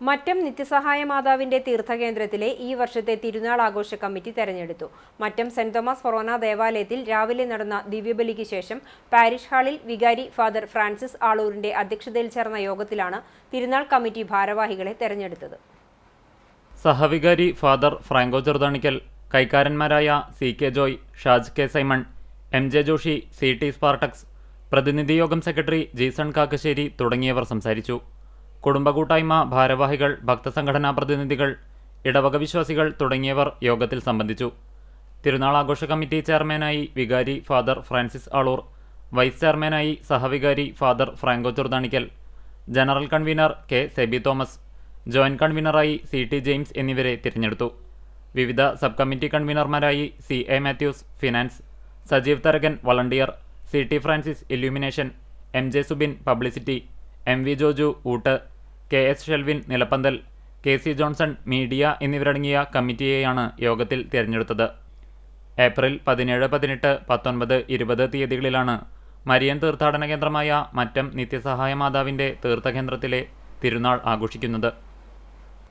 മറ്റം നിത്യസഹായ മാതാവിന്റെ തീർത്ഥകേന്ദ്രത്തിലെ ഈ വർഷത്തെ തിരുനാൾ ആഘോഷ കമ്മിറ്റി തെരഞ്ഞെടുത്തു. മറ്റം സെന്റ് തോമസ് ഫൊറോന ദേവാലയത്തിൽ രാവിലെ നടന്ന ദിവ്യബലിക്ക് ശേഷം പാരിഷ് ഹാളിൽ വികാരി ഫാദർ ഫ്രാൻസിസ് ആളൂരിന്റെ അധ്യക്ഷതയിൽ ചേർന്ന യോഗത്തിലാണ് തിരുനാൾ കമ്മിറ്റി ഭാരവാഹികളെ തെരഞ്ഞെടുത്തത്. സഹവികാരി father Franco Cheruthanikkal കൈക്കാരന്മാരായ C K Joy Shaj K Simon M J Joshi C T സ്പാർട്ടക്സ് പ്രതിനിധിയോഗം സെക്രട്ടറി ജീസൺ കാക്കശ്ശേരി തുടങ്ങിയവർ സംസാരിച്ചു. കുടുംബ കൂട്ടായ്മ ഭാരവാഹികൾ ഭക്തസംഘടനാ പ്രതിനിധികൾ ഇടവക വിശ്വാസികൾ തുടങ്ങിയവർ യോഗത്തിൽ സംബന്ധിച്ചു. തിരുനാൾ ആഘോഷ കമ്മിറ്റി ചെയർമാനായി വികാരി ഫാദർ ഫ്രാൻസിസ് ആളൂർ വൈസ് ചെയർമാനായി സഹവികാരി father Franco Cheruthanikkal general convener K Seby Thomas joint കൺവീനറായി C T James എന്നിവരെ തിരഞ്ഞെടുത്തു. വിവിധ sub committee കൺവീനർമാരായി C A Mathews finance Sajeev Tharakan volunteer C T Francis illumination M J Subin publicity M V Joju ഊട്ട് K S Shelvin നിലപ്പന്തൽ K C Johnson media എന്നിവരടങ്ങിയ കമ്മിറ്റിയെയാണ് യോഗത്തിൽ തിരഞ്ഞെടുത്തത്. April പതിനേഴ് പതിനെട്ട് പത്തൊൻപത് ഇരുപത് തീയതികളിലാണ് മരിയൻ തീർത്ഥാടന കേന്ദ്രമായ മറ്റം നിത്യസഹായ മാതാവിന്റെ തീർത്ഥകേന്ദ്രത്തിലെ തിരുനാൾ ആഘോഷിക്കുന്നത്.